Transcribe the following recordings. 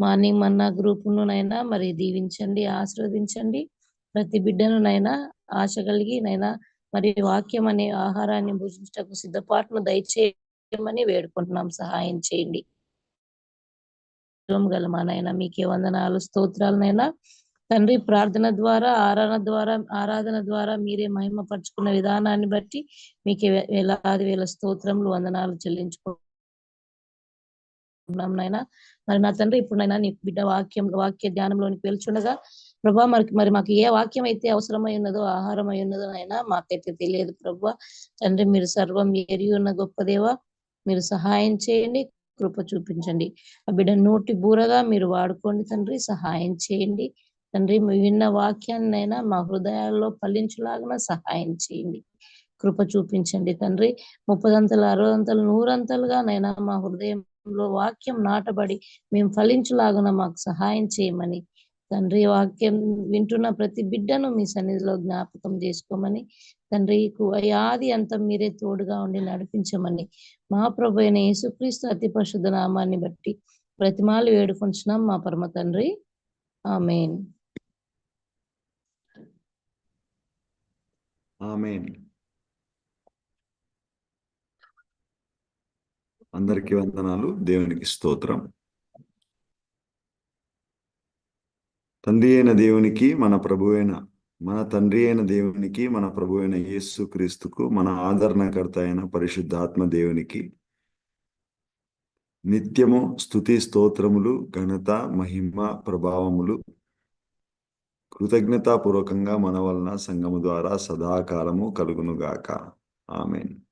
Morning మన్నా గ్రూపును నైనా మరి దీవించండి ఆశీర్వదించండి. ప్రతి బిడ్డను నైనా ఆశ కలిగి నైనా మరి వాక్యం అనే ఆహారాన్ని భుజించటకు సిద్ధపాటును దయచేయమని వేడుకుంటున్నాం. సహాయం చేయండి. గల మా నాయన మీకే వందనాలు స్తోత్రాలనైనా తండ్రి ప్రార్థన ద్వారా ఆరాధన ద్వారా ఆరాధన ద్వారా మీరే మహిమ పరుచుకున్న విధానాన్ని బట్టి మీకే వేలాది వేల స్తోత్రములు వందనాలు చెల్లించుకో నాయన. మరి నా తండ్రి ఇప్పుడు నైనా నీ బిడ్డ వాక్యం వాక్య ధ్యానంలోనికి వెళ్చుండగా ప్రభా మరి మరి మాకు ఏ వాక్యం అయితే అవసరమై ఉన్నదో ఆహారం అయి ఉన్నదో అయినా మాకైతే తెలియదు ప్రభా. తండ్రి మీరు సర్వం ఏరి ఉన్న గొప్ప మీరు సహాయం చేయండి కృప చూపించండి. ఆ బిడ్డ నోటి బూరగా మీరు వాడుకోండి తండ్రి సహాయం చేయండి. తండ్రి మీ విన్న వాక్యాన్నైనా మా హృదయాల్లో ఫలించులాగా సహాయం చేయండి. కృప చూపించండి తండ్రి. ముప్పదంతలు అరవదంతలు నూరంతలుగా నైనా మా హృదయం హృదయంలో వాక్యం నాటబడి మేము ఫలించులాగున మాకు సహాయం చేయమని తండ్రి వాక్యం వింటున్న ప్రతి బిడ్డను మీ సన్నిధిలో జ్ఞాపకం చేసుకోమని తండ్రి ఆది అంతం మీరే తోడుగా ఉండి నడిపించమని మా ప్రభు అయిన యేసుక్రీస్తు అతి పరిశుద్ధ నామాన్ని బట్టి ప్రతిమాలు వేడుకొంచున్నాం. మా పరమ తండ్రి ఆమెన్. ఆమెన్. అందరికీ వందనాలు. దేవునికి స్తోత్రం. తండ్రి అయిన దేవునికి మన ప్రభు అయిన మన తండ్రి అయిన దేవునికి మన ప్రభు అయిన యేసు క్రీస్తుకు మన ఆదరణకర్త అయిన పరిశుద్ధాత్మ దేవునికి నిత్యము స్తుతి స్తోత్రములు ఘనత మహిమ ప్రభావములు కృతజ్ఞతాపూర్వకంగా మన వలన సంఘము ద్వారా సదాకాలము కలుగునుగాక. ఆమెన్.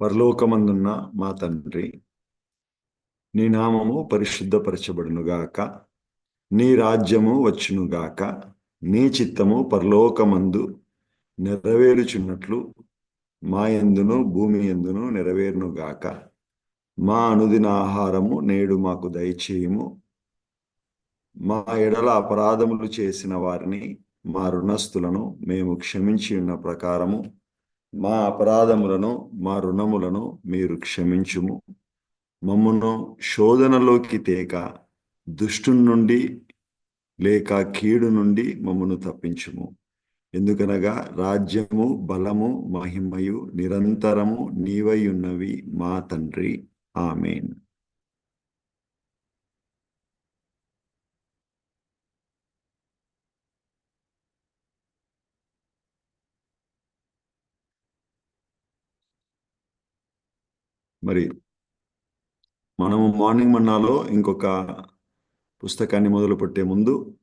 పరలోకమందున్న మా తండ్రి నీ నామము పరిశుద్ధపరచబడునుగాక నీ రాజ్యము వచ్చునుగాక నీ చిత్తము పరలోకమందు నెరవేరుచున్నట్లు మా ఎందును భూమి ఎందును నెరవేరునుగాక. మా అనుదిన ఆహారము నేడు మాకు దయచేయము. మా ఎడల అపరాధములు చేసిన వారిని మా రుణస్థులను మేము క్షమించి ఉన్న ప్రకారము మా అపరాధములను మా రుణములను మీరు క్షమించుము. మమ్మను శోధనలోకి తేక దుష్టు నుండి లేక కీడు నుండి మమ్మను తప్పించుము. ఎందుకనగా రాజ్యము బలము మహిమయు నిరంతరము నీవై ఉన్నవి మా తండ్రి. ఆమెన్. మరి మనము మార్నింగ్ మన్నాలో ఇంకొక పుస్తకాన్ని మొదలు పెట్టే ముందు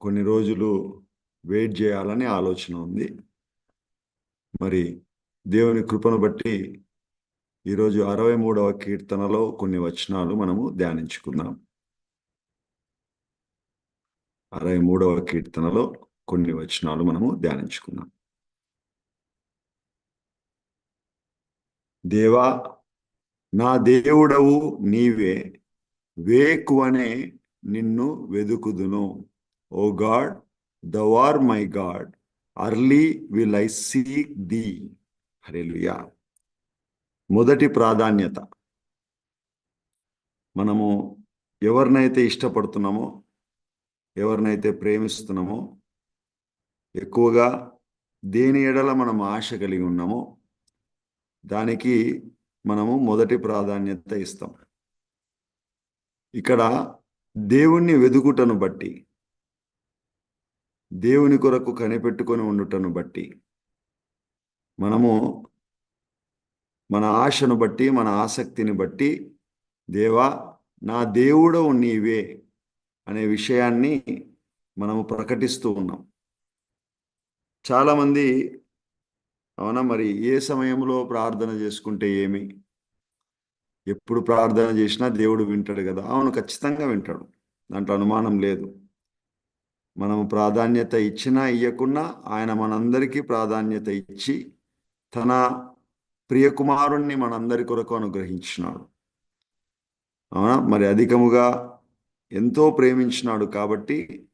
కొన్ని రోజులు వెయిట్ చేయాలని ఆలోచన ఉంది. మరి దేవుని కృపను బట్టి ఈరోజు అరవై మూడవ కీర్తనలో కొన్ని వచనాలు మనము ధ్యానించుకుందాం. అరవై మూడవ కీర్తనలో కొన్ని వచనాలు మనము ధ్యానించుకుందాం. దేవా నా దేవుడవు నీవే వేకువనే నిన్ను వెదుకుదును. O God thou art my God early will I seek thee hallelujah మొదటి ప్రాధాన్యత. మనము ఎవరినైతే ఇష్టపడుతున్నామో ఎవరినైతే ప్రేమిస్తున్నామో ఎక్కువగా దేని ఎడల మనం ఆశ కలిగి ఉన్నామో దానికి మనము మొదటి ప్రాధాన్యత ఇస్తాం. ఇక్కడ దేవుణ్ణి వెదుకుటను బట్టి దేవుని కొరకు కనిపెట్టుకొని ఉండుటను బట్టి మనము మన ఆశను బట్టి మన ఆసక్తిని బట్టి దేవా నా దేవుడవు నీవే అనే విషయాన్ని మనము ప్రకటిస్తూ ఉన్నాం. చాలామంది అవునా? మరి ఏ సమయంలో ప్రార్థన చేసుకుంటే ఏమి? ఎప్పుడు ప్రార్థన చేసినా దేవుడు వింటాడు కదా. అవును ఖచ్చితంగా వింటాడు. దాంట్లో అనుమానం లేదు. మనము ప్రాధాన్యత ఇచ్చినా ఇయ్యకున్నా ఆయన మనందరికీ ప్రాధాన్యత ఇచ్చి తన ప్రియకుమారుణ్ణి మనందరి కొరకు అనుగ్రహించినాడు. అవునా? మరి అధికముగా ఎంతో ప్రేమించినాడు కాబట్టి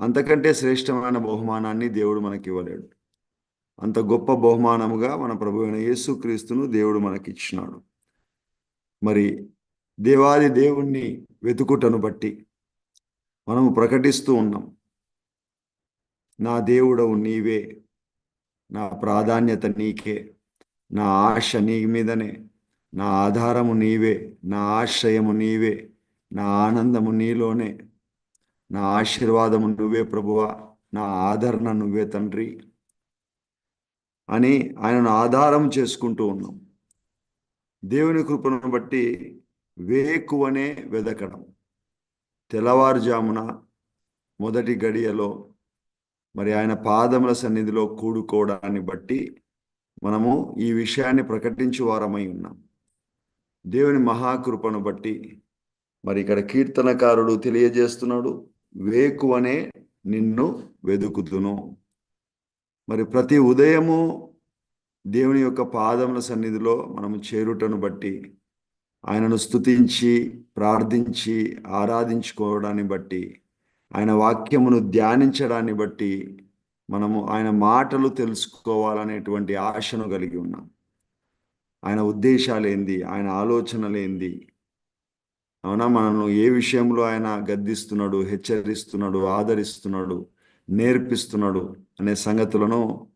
అంతకంటే శ్రేష్టమైన బహుమానాన్ని దేవుడు మనకి ఇవ్వలేడు అంత గొప్ప బహుమానముగా మన ప్రభు అయిన యేసుక్రీస్తును దేవుడు మనకిచ్చినాడు. మరి దేవాది దేవుణ్ణి వెతుకుటను బట్టి మనము ప్రకటిస్తూ ఉన్నాం. నా దేవుడవు నీవే నా ప్రాధాన్యత నీకే నా ఆశ నీ మీదనే నా ఆధారము నీవే నా ఆశ్రయము నీవే నా ఆనందము నీలోనే నా ఆశీర్వాదము నువ్వే ప్రభువా నా ఆదరణ నువ్వే తండ్రి. అని ఆయనను ఆధారం చేసుకుంటూ ఉన్నాం. దేవుని కృపను బట్టి వేకువనే వెదకడం. తెల్లవారుజామున మొదటి గడియలో మరి ఆయన పాదముల సన్నిధిలో కూడుకోవడాన్ని బట్టి మనము ఈ విషయాన్ని ప్రకటించు వారమై ఉన్నాం. దేవుని మహాకృపను బట్టి మరి ఇక్కడ కీర్తనకారుడు తెలియజేస్తున్నాడు వేకువనే నిన్ను వెదుకుతును మరి ప్రతి ఉదయము దేవుని యొక్క పాదముల సన్నిధిలో మనము చేరుటను బట్టి ఆయనను స్తుతించి ప్రార్థించి ఆరాధించుకోవడాన్ని బట్టి ఆయన వాక్యమును ధ్యానించడాన్ని బట్టి మనము ఆయన మాటలు తెలుసుకోవాలనేటువంటి ఆశను కలిగి ఉన్నాం. ఆయన ఉద్దేశాలు ఏంది? ఆయన ఆలోచనలేంది అవునా? మనను ఏ విషయంలో ఆయన గద్దిస్తున్నాడు హెచ్చరిస్తున్నాడు ఆదరిస్తున్నాడు? నేర్పిస్తున్నాడు అనే సంగతులను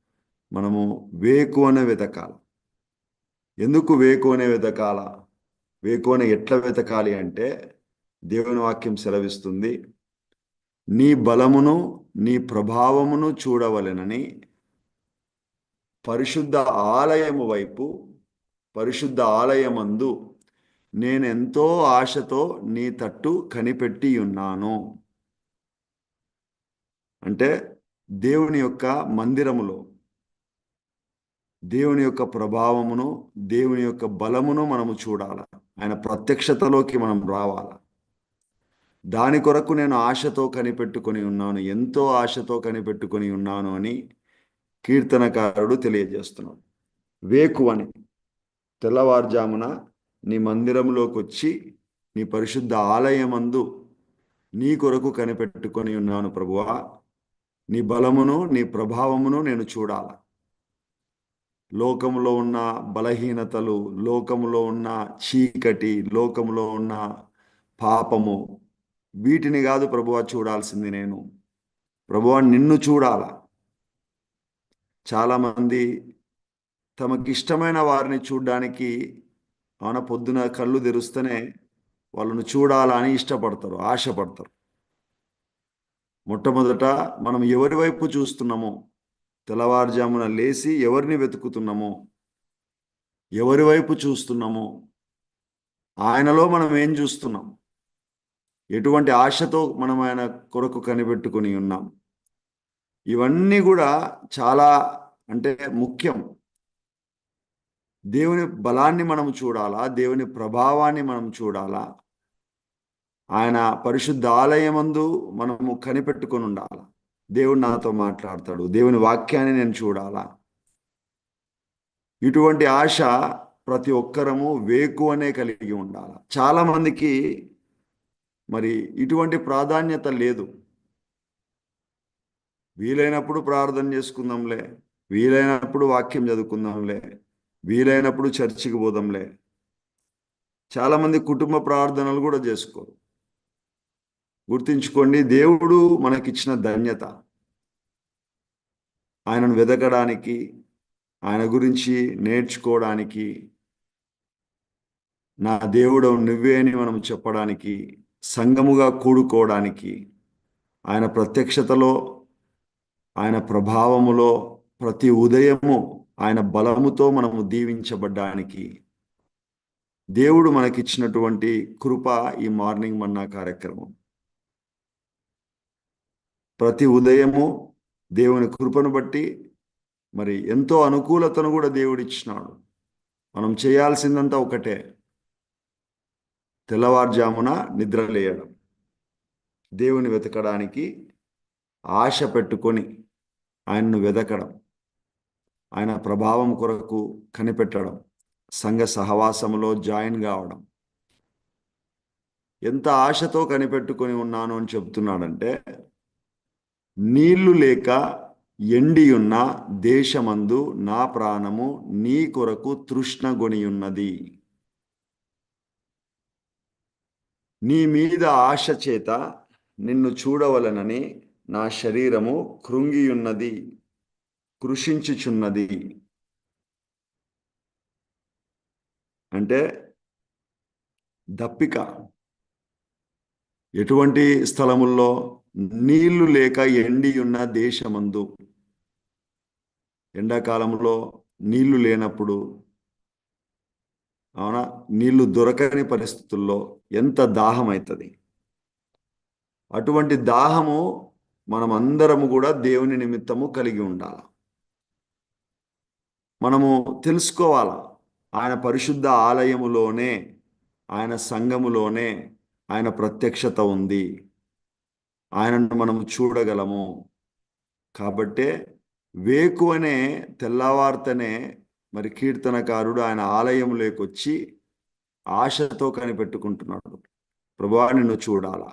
మనము వేకు అనే వెతకాలి. ఎందుకు వేకు అనే వెతకాల? వేకు అనే ఎట్లా వెతకాలి అంటే దేవుని వాక్యం సెలవిస్తుంది నీ బలమును నీ ప్రభావమును చూడవలెనని పరిశుద్ధ ఆలయము వైపు పరిశుద్ధ ఆలయమందు నేనెంతో ఆశతో నీ తట్టు కనిపెట్టి ఉన్నాను. అంటే దేవుని యొక్క మందిరములో దేవుని యొక్క ప్రభావమును దేవుని యొక్క బలమును మనము చూడాల? ఆయన ప్రత్యక్షతలోకి మనం రావాల? దాని కొరకు నేను ఆశతో కనిపెట్టుకొని ఉన్నాను ఎంతో ఆశతో కనిపెట్టుకొని ఉన్నాను అని కీర్తనకారుడు తెలియజేస్తున్నాడు. వేకు అని తెల్లవారుజామున నీ మందిరంలోకి వచ్చి నీ పరిశుద్ధ ఆలయమందు నీ కొరకు కనిపెట్టుకొని ఉన్నాను ప్రభువా. నీ బలమును నీ ప్రభావమును నేను చూడాల? లోకములో ఉన్న బలహీనతలు లోకములో ఉన్న చీకటి లోకములో ఉన్న పాపము వీటిని కాదు ప్రభువ చూడాల్సింది నేను. ప్రభువ నిన్ను చూడాల? చాలామంది తమకిష్టమైన వారిని చూడడానికి అవున పొద్దున కళ్ళు తెరుస్తూనే వాళ్ళను చూడాలని ఇష్టపడతారు ఆశపడతారు. మొట్టమొదట మనం ఎవరి వైపు చూస్తున్నామో తెల్లవారుజామున లేచి ఎవరిని వెతుకుతున్నామో ఎవరి వైపు చూస్తున్నామో ఆయనలో మనం ఏం చూస్తున్నాం? ఎటువంటి ఆశతో మనం ఆయన కొరకు కనిపెట్టుకుని ఉన్నాం? ఇవన్నీ కూడా చాలా అంటే ముఖ్యం. దేవుని బలాన్ని మనం చూడాలా? దేవుని ప్రభావాన్ని మనం చూడాలా? ఆయన పరిశుద్ధ ఆలయమందు మనము కనిపెట్టుకొని ఉండాలా? దేవుడు నాతో మాట్లాడతాడు. దేవుని వాక్యాన్ని నేను చూడాలా? ఇటువంటి ఆశ ప్రతి ఒక్కరము వేకు అనే కలిగి ఉండాలి? చాలామందికి మరి ఇటువంటి ప్రాధాన్యత లేదు. వీలైనప్పుడు ప్రార్థన చేసుకుందాంలే. వీలైనప్పుడు వాక్యం చదువుకుందాంలే. వీలైనప్పుడు చర్చికి పోదాంలే. చాలామంది కుటుంబ ప్రార్థనలు కూడా చేసుకోరు. గుర్తించుకోండి దేవుడు మనకిచ్చిన ధన్యత. ఆయనను వెదకడానికి ఆయన గురించి నేర్చుకోవడానికి నా దేవుడు నువ్వే అని మనం చెప్పడానికి సంగముగా కూడుకోవడానికి ఆయన ప్రత్యక్షతలో ఆయన ప్రభావములో ప్రతి ఉదయము ఆయన బలముతో మనము దీవించబడ్డానికి దేవుడు మనకిచ్చినటువంటి కృప ఈ మార్నింగ్ మన్నా కార్యక్రమం. ప్రతి ఉదయము దేవుని కృపను బట్టి మరి ఎంతో అనుకూలతను కూడా దేవుడిచ్చినాడు. మనం చేయాల్సిందంతా ఒకటే. తెల్లవారుజామున నిద్రలేయడం దేవుని వెతకడానికి ఆశ పెట్టుకొని ఆయన్ను వెతకడం ఆయన ప్రభావం కొరకు కనిపెట్టడం. సంఘ సహవాసంలో జాయిన్ కావడం. ఎంత ఆశతో కనిపెట్టుకొని ఉన్నాను అని చెప్తున్నాడంటే నీళ్ళు లేక ఎండి ఉన్న దేశమందు నా ప్రాణము నీ కొరకు తృష్ణగొనియున్నది. నీ మీద ఆశ చేత నిన్ను చూడవలనని నా శరీరము కృంగియున్నది కృషించుచున్నది. అంటే దప్పిక. ఎటువంటి స్థలముల్లో నీళ్ళు లేక ఎండి ఉన్న దేశమందు. ఎండాకాలంలో నీళ్ళు లేనప్పుడు అవునా? నీళ్ళు దొరకని పరిస్థితుల్లో ఎంత దాహం అవుతుంది అటువంటి దాహము మనం అందరము కూడా దేవుని నిమిత్తము కలిగి ఉండాలి. మనము తెలుసుకోవాల ఆయన పరిశుద్ధ ఆలయములోనే ఆయన సంఘములోనే ఆయన ప్రత్యక్షత ఉంది. ఆయనను మనము చూడగలము. కాబట్టే వేకువనే తెల్లవార్తనే మరి కీర్తనకారుడు ఆయన ఆలయంలోకి వచ్చి ఆశతో కనిపెట్టుకుంటున్నాడు. ప్రభా నిన్ను చూడాలా.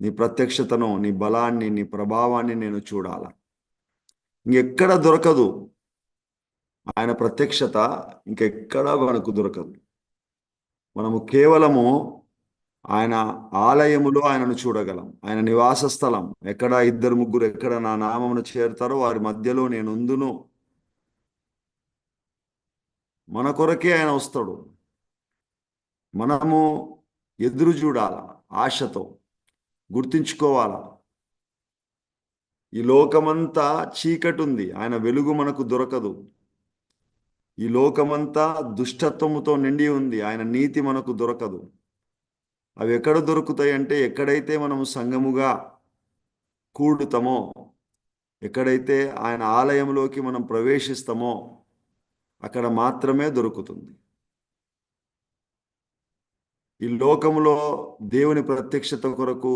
నీ ప్రత్యక్షతను నీ బలాన్ని నీ ప్రభావాన్ని నేను చూడాలా. ఇంకెక్కడ దొరకదు. ఆయన ప్రత్యక్షత ఇంకెక్కడా మనకు దొరకదు. మనము కేవలము ఆయన ఆలయములో ఆయనను చూడగలం. ఆయన నివాస స్థలం. ఎక్కడ ఇద్దరు ముగ్గురు ఎక్కడ నా నామమును చేరుతారో వారి మధ్యలో నేను ఉందును. మన కొరకే ఆయన వస్తాడు. మనము ఎదురు చూడాల ఆశతో. గుర్తించుకోవాలా? ఈ లోకమంతా చీకటి ఉంది ఆయన వెలుగు మనకు దొరకదు. ఈ లోకమంతా దుష్టత్వముతో నిండి ఉంది. ఆయన నీతి మనకు దొరకదు. అవి ఎక్కడ దొరుకుతాయి అంటే ఎక్కడైతే మనము సంఘముగా కూడుతామో ఎక్కడైతే ఆయన ఆలయంలోకి మనం ప్రవేశిస్తామో అక్కడ మాత్రమే దొరుకుతుంది. ఈ లోకంలో దేవుని ప్రత్యక్షత కొరకు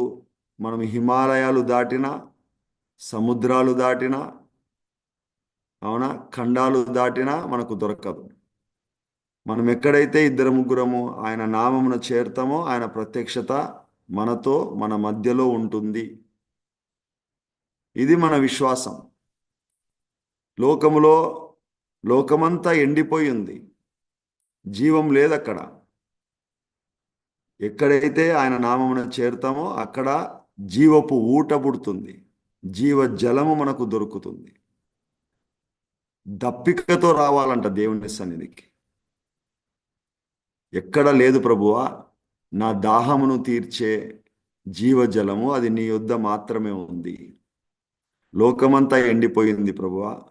మనం హిమాలయాలు దాటినా సముద్రాలు దాటినా అవునా ఖండాలు దాటినా మనకు దొరకదు. మనం ఎక్కడైతే ఇద్దరు ముగ్గురము ఆయన నామమున చేరుతామో ఆయన ప్రత్యక్షత మనతో మన మధ్యలో ఉంటుంది. ఇది మన విశ్వాసం. లోకములో లోకమంతా ఎండిపోయి ఉంది. జీవం లేదు అక్కడ ఎక్కడైతే ఆయన నామమున చేరుతామో అక్కడ జీవపు ఊట పుడుతుంది. జీవ జలము మనకు దొరుకుతుంది. దప్పికతో రావాలంట దేవుని సన్నిధికి. ఎక్కడ లేదు ప్రభువా నా దాహమును తీర్చే జీవజలము అది నీ యొద్ద మాత్రమే ఉంది. లోకమంతా ఎండిపోయింది ప్రభువా.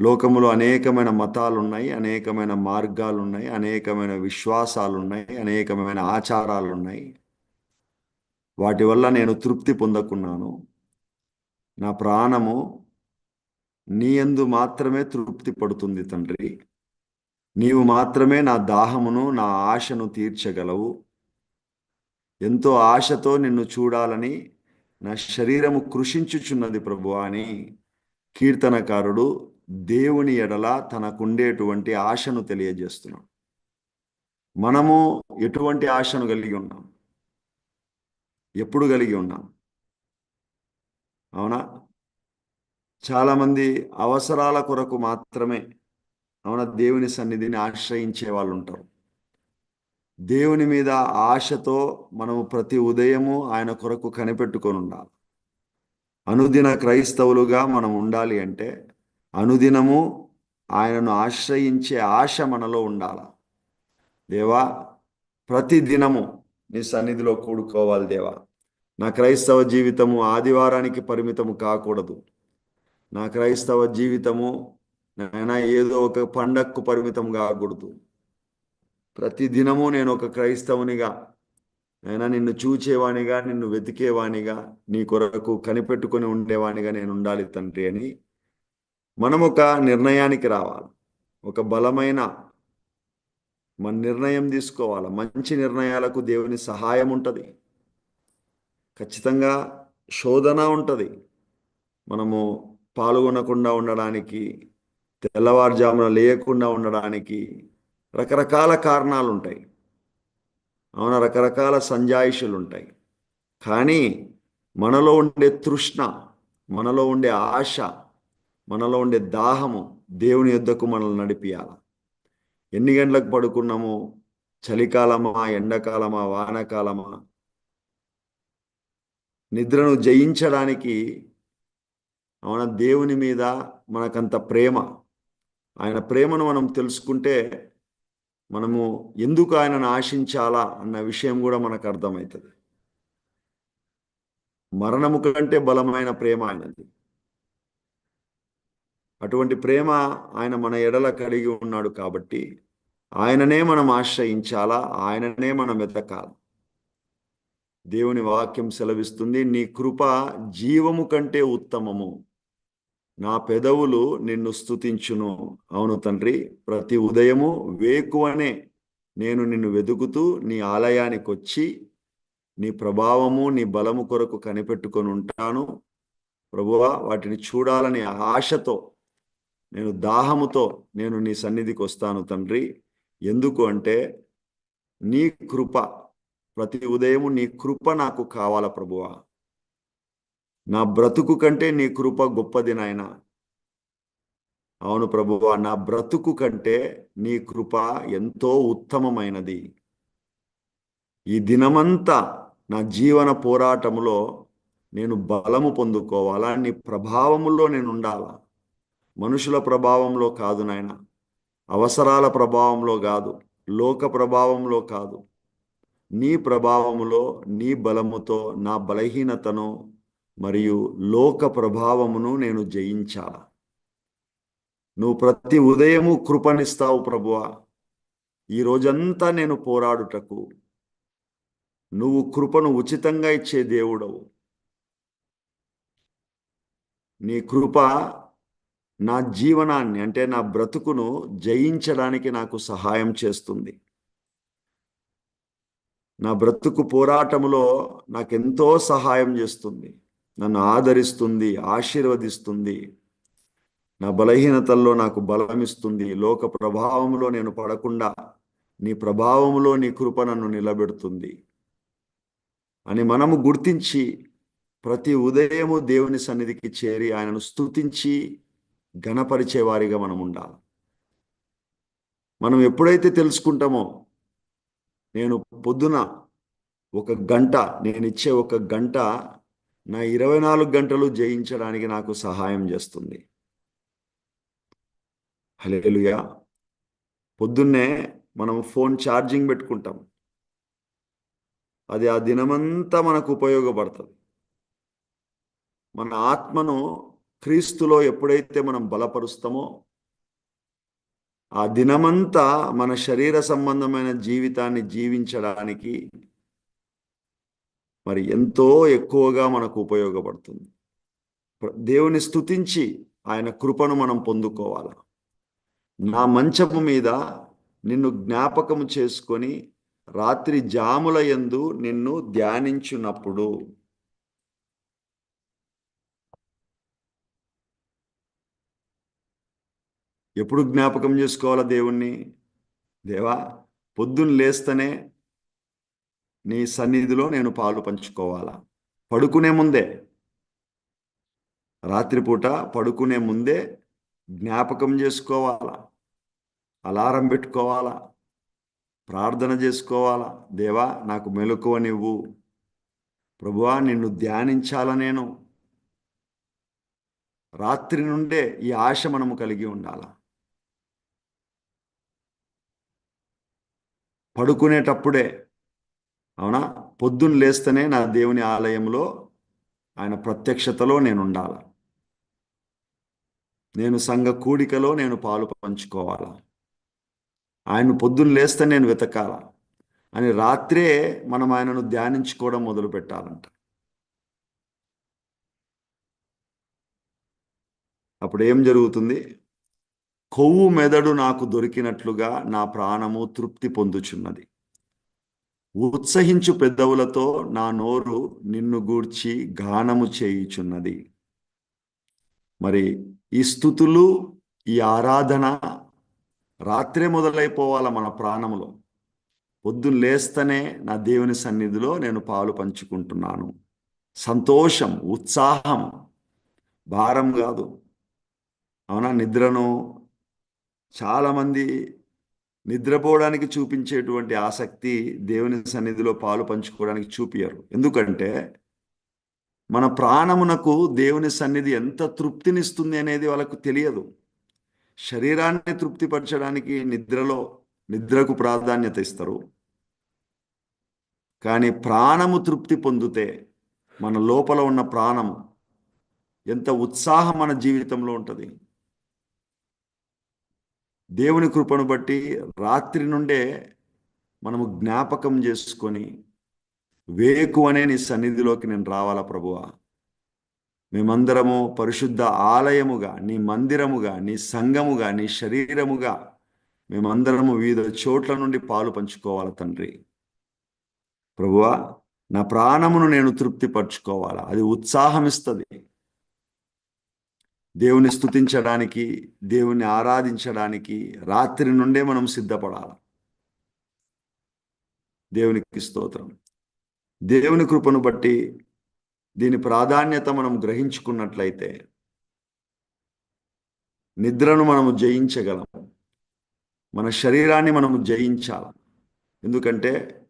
లోకములో అనేకమైన మతాలు ఉన్నాయి అనేకమైన మార్గాలు ఉన్నాయి అనేకమైన విశ్వాసాలు ఉన్నాయి అనేకమైన ఆచారాలు ఉన్నాయి వాటి వల్ల నేను తృప్తి పొందకున్నాను. నా ప్రాణము నీ యందు మాత్రమే తృప్తి పడుతుంది తండ్రి. నీవు మాత్రమే నా దాహమును నా ఆశను తీర్చగలవు. ఎంతో ఆశతో నిన్ను చూడాలని నా శరీరము కృషించుచున్నది ప్రభు అని కీర్తనకారుడు దేవుని ఎడల తనకుండేటువంటి ఆశను తెలియజేస్తున్నాడు. మనము ఎటువంటి ఆశను కలిగి ఉన్నాం? ఎప్పుడు కలిగి ఉన్నాం? అవునా? చాలామంది అవసరాల కొరకు మాత్రమే అవునా? దేవుని సన్నిధిని ఆశ్రయించే వాళ్ళు ఉంటారు. దేవుని మీద ఆశతో మనము ప్రతి ఉదయము ఆయన కొరకు కనిపెట్టుకొని ఉండాలి. అనుదిన క్రైస్తవులుగా మనం ఉండాలి అంటే అనుదినము ఆయనను ఆశ్రయించే ఆశ మనలో ఉండాలి? దేవా ప్రతి దినము నీ సన్నిధిలో కూడుకోవాలి దేవా. నా క్రైస్తవ జీవితము ఆదివారానికి పరిమితము కాకూడదు. నా క్రైస్తవ జీవితము నాయన ఏదో ఒక పండక్కు పరిమితం కాకూడదు ప్రతి దినము నేను ఒక క్రైస్తవునిగా నైనా నిన్ను చూచేవానిగా నిన్ను వెతికేవానిగా నీ కొరకు కనిపెట్టుకొని ఉండేవానిగా నేను ఉండాలి తండ్రి అని మనం ఒక నిర్ణయానికి రావాలి. ఒక బలమైన మన నిర్ణయం తీసుకోవాలి. మంచి నిర్ణయాలకు దేవుని సహాయం ఉంటుంది. ఖచ్చితంగా శోధన ఉంటుంది. మనము పాల్గొనకుండా ఉండడానికి తెల్లవారుజామున లేకుండా ఉండడానికి రకరకాల కారణాలు ఉంటాయి అవున? రకరకాల సంజాయిషులు ఉంటాయి కానీ మనలో ఉండే తృష్ణ మనలో ఉండే ఆశ మనలో ఉండే దాహము దేవుని యుద్ధకు మనల్ని నడిపియాల? ఎన్ని గంటలకు పడుకున్నామో? చలికాలమా ఎండాకాలమా వానకాలమా? నిద్రను జయించడానికి అవున? దేవుని మీద మనకంత ప్రేమ ఆయన ప్రేమను మనం తెలుసుకుంటే మనము ఎందుకు ఆయనను ఆశించాలా అన్న విషయం కూడా మనకు అర్థమవుతుంది. మరణము కంటే బలమైన ప్రేమ ఆయనది. అటువంటి ప్రేమ ఆయన మన ఎడల కలిగి ఉన్నాడు కాబట్టి ఆయననే మనం ఆశ్రయించాలా ఆయననే మనం వెతకాలి. దేవుని వాక్యం సెలవిస్తుంది నీ కృప జీవము కంటే ఉత్తమము. నా పెదవులు నిన్ను స్తుతించును. అవును తండ్రి ప్రతి ఉదయము వేకువనే నేను నిన్ను వెతుకుతూ నీ ఆలయానికి వచ్చి నీ ప్రభావము నీ బలము కొరకు కనిపెట్టుకొని ఉంటాను. ప్రభువా వాటిని చూడాలని ఆశతో నేను దాహముతో నేను నీ సన్నిధికి వస్తాను తండ్రి. ఎందుకు అంటే నీ కృప ప్రతి ఉదయము నీ కృప నాకు కావాల ప్రభువా? నా బ్రతుకు కంటే నీ కృప గొప్పది నాయన. అవును ప్రభువా నా బ్రతుకు కంటే నీ కృప ఎంతో ఉత్తమమైనది. ఈ దినమంతా నా జీవన పోరాటములో నేను బలము పొందుకోవాలా? నీ ప్రభావములో నేను ఉండాలా? మనుషుల ప్రభావంలో కాదు నాయన. అవసరాల ప్రభావంలో కాదు. లోక ప్రభావంలో కాదు. నీ ప్రభావములో నీ బలముతో నా బలహీనతను మరియు లోక ప్రభావమును నేను జయించాల? నువ్వు ప్రతి ఉదయము కృపనిస్తావు ప్రభువా. ఈ రోజంతా నేను పోరాడుటకు. నువ్వు కృపను ఉచితంగా ఇచ్చే దేవుడవు. నీ కృప నా జీవనాన్ని అంటే నా బ్రతుకును జయించడానికి నాకు సహాయం చేస్తుంది. నా బ్రతుకు పోరాటములో నాకెంతో సహాయం చేస్తుంది. నన్ను ఆదరిస్తుంది ఆశీర్వదిస్తుంది. నా బలహీనతల్లో నాకు బలమిస్తుంది. లోక ప్రభావంలో నేను పడకుండా నీ ప్రభావంలో నీ కృప నన్ను నిలబెడుతుంది. అని మనము గుర్తించి ప్రతి ఉదయము దేవుని సన్నిధికి చేరి ఆయనను స్తుతించి గణపరిచేవారిగా మనం ఉండాలి. మనం ఎప్పుడైతే తెలుసుకుంటామో నేను పొద్దున ఒక గంట నేను ఇచ్చే ఒక గంట నా ఇరవై నాలుగు గంటలు జయించడానికి నాకు సహాయం చేస్తుంది. హలేలుయా పొద్దున్నే మనం ఫోన్ ఛార్జింగ్ పెట్టుకుంటాం. అది ఆ దినమంతా మనకు ఉపయోగపడుతుంది. మన ఆత్మను క్రీస్తులో ఎప్పుడైతే మనం బలపరుస్తామో ఆ దినమంతా మన శరీర సంబంధమైన జీవితాన్ని జీవించడానికి మరి ఎంతో ఎక్కువగా మనకు ఉపయోగపడుతుంది. దేవుని స్తుతించి ఆయన కృపను మనం పొందుకోవాలి? నా మంచము మీద నిన్ను జ్ఞాపకము చేసుకొని రాత్రి జాముల యందు నిన్ను ధ్యానించున్నప్పుడు ఎప్పుడు జ్ఞాపకం చేసుకోవాలా దేవుణ్ణి? దేవా పొద్దున్న లేస్తేనే నీ సన్నిధిలో నేను పాలు పంచుకోవాలా? పడుకునే ముందే. రాత్రిపూట పడుకునే ముందే జ్ఞాపకం చేసుకోవాలా? అలారం పెట్టుకోవాలా? ప్రార్థన చేసుకోవాలా? దేవా నాకు మెలకువనివ్వు. ప్రభువా నిన్ను ధ్యానించాల నేను? రాత్రి నుండే ఈ ఆశ మనము కలిగి ఉండాల? పడుకునేటప్పుడే అవునా? పొద్దున్న లేస్తేనే నా దేవుని ఆలయంలో ఆయన ప్రత్యక్షతలో నేను ఉండాల నేను సంఘ కూడికలో నేను పాలు పంచుకోవాలా? ఆయన పొద్దున్న లేస్తే నేను వెతకాల? అని రాత్రే మనం ఆయనను ధ్యానించుకోవడం మొదలు పెట్టాలంట అప్పుడు ఏం జరుగుతుంది? కొవ్వు మెదడు నాకు దొరికినట్లుగా నా ప్రాణము తృప్తి పొందుచున్నది. ఉత్సహించు పెద్దవులతో నా నోరు నిన్ను గూర్చి గానము చేయుచున్నది. మరి ఈ స్థుతులు ఈ ఆరాధన రాత్రే మొదలైపోవాల మన ప్రాణములో. పొద్దున్న లేస్తనే నా దేవుని సన్నిధిలో నేను పాలు పంచుకుంటున్నాను. సంతోషం ఉత్సాహం. భారం కాదు. అవునా? నిద్రను చాలామంది నిద్రపోవడానికి చూపించేటువంటి ఆసక్తి దేవుని సన్నిధిలో పాలు పంచుకోవడానికి చూపియరు ఎందుకంటే మన ప్రాణమునకు దేవుని సన్నిధి ఎంత తృప్తినిస్తుంది అనేది వాళ్ళకు తెలియదు. శరీరాన్ని తృప్తిపరచడానికి నిద్రలో నిద్రకు ప్రాధాన్యత ఇస్తారు. కానీ ప్రాణము తృప్తి పొందితే మన లోపల ఉన్న ప్రాణము ఎంత ఉత్సాహం మన జీవితంలో ఉంటుంది. దేవుని కృపను బట్టి రాత్రి నుండే మనము జ్ఞాపకం చేసుకొని వేకు అనే నీ సన్నిధిలోకి నేను రావాలా ప్రభువా? మేమందరము పరిశుద్ధ ఆలయముగా నీ మందిరముగా నీ సంఘముగా నీ శరీరముగా మేమందరము వివిధ చోట్ల నుండి పాలు పంచుకోవాలి తండ్రి? ప్రభువా నా ప్రాణమును నేను తృప్తిపరచుకోవాలా? అది ఉత్సాహం ఇస్తుంది. దేవుని స్థుతించడానికి దేవుని ఆరాధించడానికి రాత్రి నుండే మనం సిద్ధపడాలి? దేవునికి స్తోత్రం. దేవుని కృపను బట్టి దీని ప్రాధాన్యత మనం గ్రహించుకున్నట్లయితే నిద్రను మనము జయించగలం. మన శరీరాన్ని మనము జయించాలి. ఎందుకంటే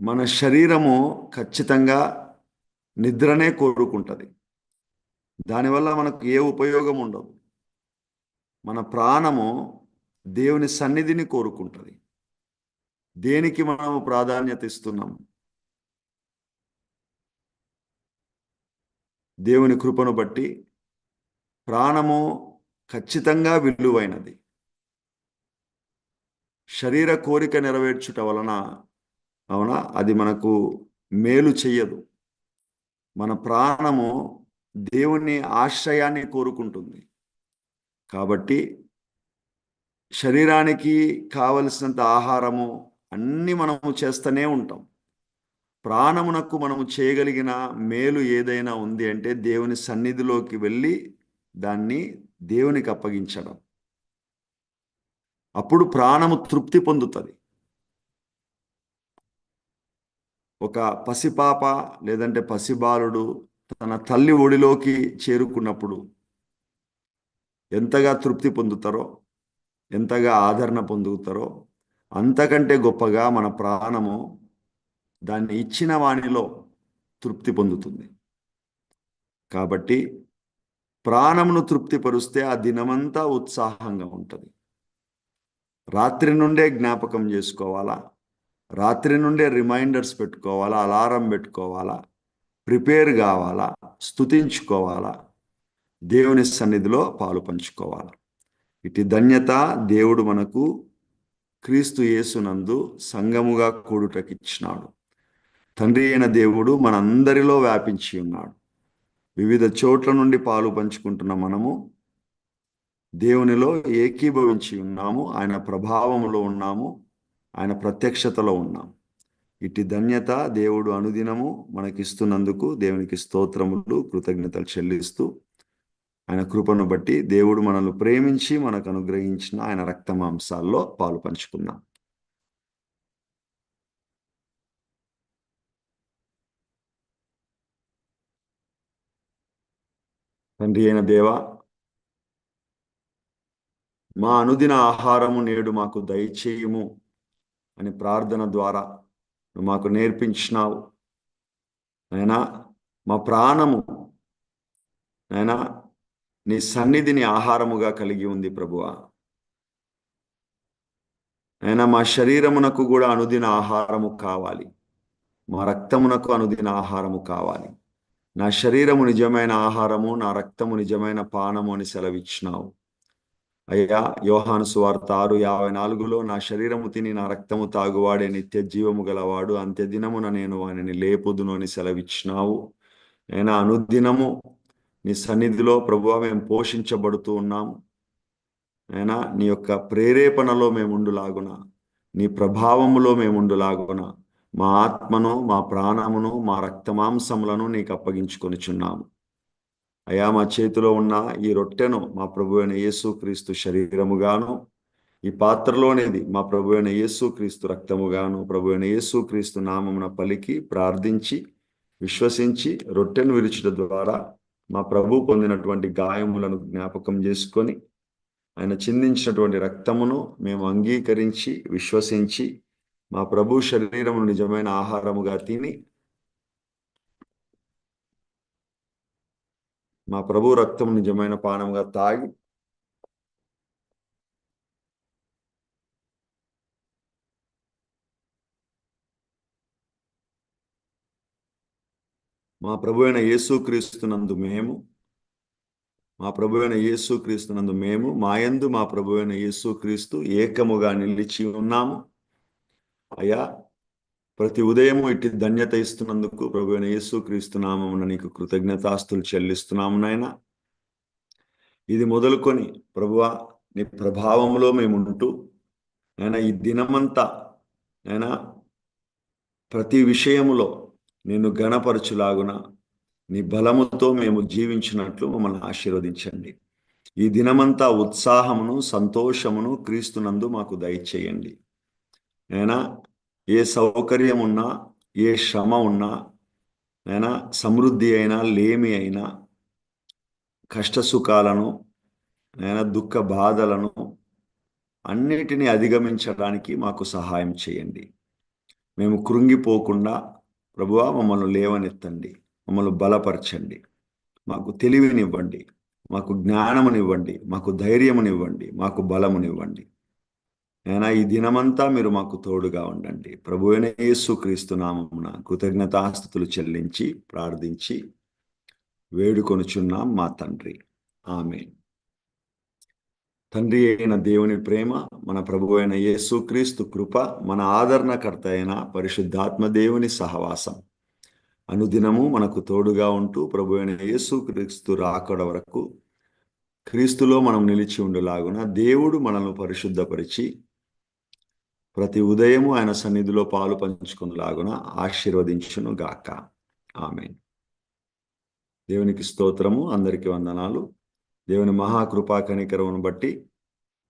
మన శరీరము ఖచ్చితంగా నిద్రనే కోరుకుంటుంది. దానివల్ల మనకు ఏ ఉపయోగం ఉండదు. మన ప్రాణము దేవుని సన్నిధిని కోరుకుంటుంది. దేనికి మనము ప్రాధాన్యత ఇస్తున్నాం దేవుని కృపను బట్టి ప్రాణము ఖచ్చితంగా విలువైనది. శరీర కోరిక నెరవేర్చుట వలన అవునా? అది మనకు మేలు చెయ్యదు. మన ప్రాణము దేవుని ఆశ్రయాన్ని కోరుకుంటుంది. కాబట్టి శరీరానికి కావలసినంత ఆహారము అన్నీ మనము చేస్తూనే ఉంటాం. ప్రాణమునకు మనము చేయగలిగిన మేలు ఏదైనా ఉంది అంటే దేవుని సన్నిధిలోకి వెళ్ళి దాన్ని దేవునికి అప్పగించడం. అప్పుడు ప్రాణము తృప్తి పొందుతుంది. ఒక పసిపాప లేదంటే పసిబాలుడు తన తల్లి ఒడిలోకి చేరుకున్నప్పుడు ఎంతగా తృప్తి పొందుతారో ఎంతగా ఆదరణ పొందుతారో అంతకంటే గొప్పగా మన ప్రాణము దాన్ని ఇచ్చిన వాణిలో తృప్తి పొందుతుంది. కాబట్టి ప్రాణమును తృప్తిపరుస్తే ఆ దినమంతా ఉత్సాహంగా ఉంటుంది. రాత్రి నుండే జ్ఞాపకం చేసుకోవాలా? రాత్రి నుండే రిమైండర్స్ పెట్టుకోవాలా? అలారం పెట్టుకోవాలా? ప్రిపేర్ కావాలా? స్తుతించుకోవాలా? దేవుని సన్నిధిలో పాలు పంచుకోవాలా? ఇటు ధన్యత దేవుడు మనకు క్రీస్తు యేసునందు సంగముగా కూడుటకిచ్చినాడు. తండ్రి అయిన దేవుడు మనందరిలో వ్యాపించి ఉన్నాడు. వివిధ చోట్ల నుండి పాలు పంచుకుంటున్న మనము దేవునిలో ఏకీభవించి ఉన్నాము. ఆయన ప్రభావంలో ఉన్నాము. ఆయన ప్రత్యక్షతలో ఉన్నాము. ఇట్టి ధన్యత దేవుడు అనుదినము మనకిస్తున్నందుకు దేవునికి స్తోత్రములు కృతజ్ఞతలు చెల్లిస్తూ ఆయన కృపను బట్టి దేవుడు మనల్ని ప్రేమించి మనకు అనుగ్రహించిన ఆయన రక్తమాంసాల్లో పాలు పంచుకున్నాం తండ్రి అయిన దేవ మా అనుదిన ఆహారము నేడు మాకు దయచేయుము అని ప్రార్థన ద్వారా నువ్వు మాకు నేర్పించినావు. నాయనా మా ప్రాణము నాయనా నీ సన్నిధిని ఆహారముగా కలిగి ఉంది ప్రభువా. అయినా మా శరీరమునకు కూడా అనుదిన ఆహారము కావాలి. మా రక్తమునకు అనుదిన ఆహారము కావాలి. నా శరీరము నిజమైన ఆహారము నా రక్తము నిజమైన పానము అని సెలవిచ్చినావు. అయ్యా యోహాను సువార్త ఆరు యాభై నాలుగులో నా శరీరము తిని నా రక్తము తాగువాడే నిత్య జీవము గలవాడు అంత్యదినమున నేను వానిని లేపుదును అని సెలవిచ్చినావు. అయినా అనుదినము నీ సన్నిధిలో ప్రభువ మేము పోషించబడుతూ ఉన్నాము అయినా నీ యొక్క ప్రేరేపణలో మేముండులాగున నీ ప్రభావములో మేముండులాగున మా ఆత్మను మా ప్రాణమును మా రక్తమాంసములను నీకు అప్పగించుకొనిచున్నాము. అయా మా చేతిలో ఉన్న ఈ రొట్టెను మా ప్రభు అయిన యేసుక్రీస్తు శరీరముగాను ఈ పాత్రలోనేది మా ప్రభు అయిన యేసుక్రీస్తు రక్తముగాను ప్రభు అయిన యేసుక్రీస్తు నామమున పలికి ప్రార్థించి విశ్వసించి రొట్టెను విరుచుట ద్వారా మా ప్రభు పొందినటువంటి గాయములను జ్ఞాపకం చేసుకొని ఆయన చిందించినటువంటి రక్తమును మేము అంగీకరించి విశ్వసించి మా ప్రభు శరీరము నిజమైన ఆహారముగా తిని మా ప్రభు రక్తం నిజమైన పానముగా తాగి మా ప్రభు అయిన యేసుక్రీస్తునందు మేము మా ప్రభు అయిన యేసుక్రీస్తునందు మేము మాయందు మా ప్రభు అయిన యేసుక్రీస్తు ఏకముగా నిలిచి ఉన్నాము. అయ్యా ప్రతి ఉదయము ఇట్టి ధన్యత ఇస్తున్నందుకు ప్రభు అయిన యేసుక్రీస్తు నామమున నీకు కృతజ్ఞతాస్తులు చెల్లిస్తున్నాము నాయన. ఇది మొదలుకొని ప్రభువ నీ ప్రభావంలో మేము ఉంటూ నాయన ఈ దినమంతా నాయన ప్రతి విషయములో నేను గణపరచులాగున నీ బలముతో మేము జీవించినట్లు మమ్మల్ని ఆశీర్వదించండి. ఈ దినమంతా ఉత్సాహమును సంతోషమును క్రీస్తునందు మాకు దయచేయండి. నేనా ఏ సౌకర్యం ఉన్నా ఏ శ్రమ ఉన్నా అయినా సమృద్ధి అయినా లేమి అయినా కష్టసుఖాలను నేను దుఃఖ బాధలను అన్నిటినీ అధిగమించడానికి మాకు సహాయం చేయండి. మేము కృంగిపోకుండా ప్రభువా మమ్మల్ని లేవనెత్తండి. మమ్మల్ని బలపరచండి. మాకు తెలివినివ్వండి. మాకు జ్ఞానమునివ్వండి. మాకు ధైర్యమునివ్వండి. మాకు బలమునివ్వండి. నేను ఈ దినమంతా మీరు మాకు తోడుగా ఉండండి. ప్రభు అయిన యేసుక్రీస్తు నామమున కృతజ్ఞతాస్థుతులు చెల్లించి ప్రార్థించి వేడుకొనుచున్నాం మా తండ్రి. ఆమె తండ్రి అయిన దేవుని ప్రేమ మన ప్రభు అయిన యేసుక్రీస్తు కృప మన ఆదరణకర్త అయిన పరిశుద్ధాత్మ దేవుని సహవాసం. అనుదినము మనకు తోడుగా ఉంటూ ప్రభు అయిన యేసుక్రీస్తు రాకడ వరకు క్రీస్తులో మనం నిలిచి ఉండేలాగున దేవుడు మనల్ని పరిశుద్ధపరిచి ప్రతి ఉదయము ఆయన సన్నిధిలో పాలు పంచుకున్నలాగున ఆశీర్వదించును గాక. ఆమె దేవునికి స్తోత్రము అందరికీ వందనాలు. దేవుని మహాకృపా కనికరమును బట్టి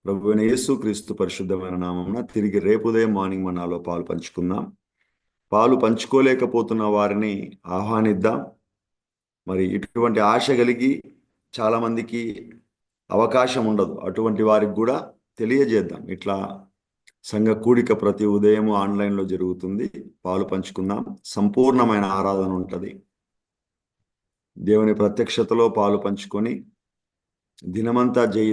ప్రభువైన యేసు క్రీస్తు పరిశుద్ధమైన నామమున తిరిగి రేపు ఉదయం మార్నింగ్ మనాలో పాలు పంచుకుందాం. పాలు పంచుకోలేకపోతున్న వారిని ఆహ్వానిద్దాం. మరి ఇటువంటి ఆశ కలిగి చాలామందికి అవకాశం ఉండదు. అటువంటి వారికి కూడా తెలియజేద్దాం. ఇట్లా సంఘ కూడిక ప్రతి ఉదయం ఆన్లైన్లో జరుగుతుంది. పాలు పంచుకుందాం. సంపూర్ణమైన ఆరాధన ఉంటుంది. దేవుని ప్రత్యక్షతలో పాలు పంచుకొని దినమంతా జయి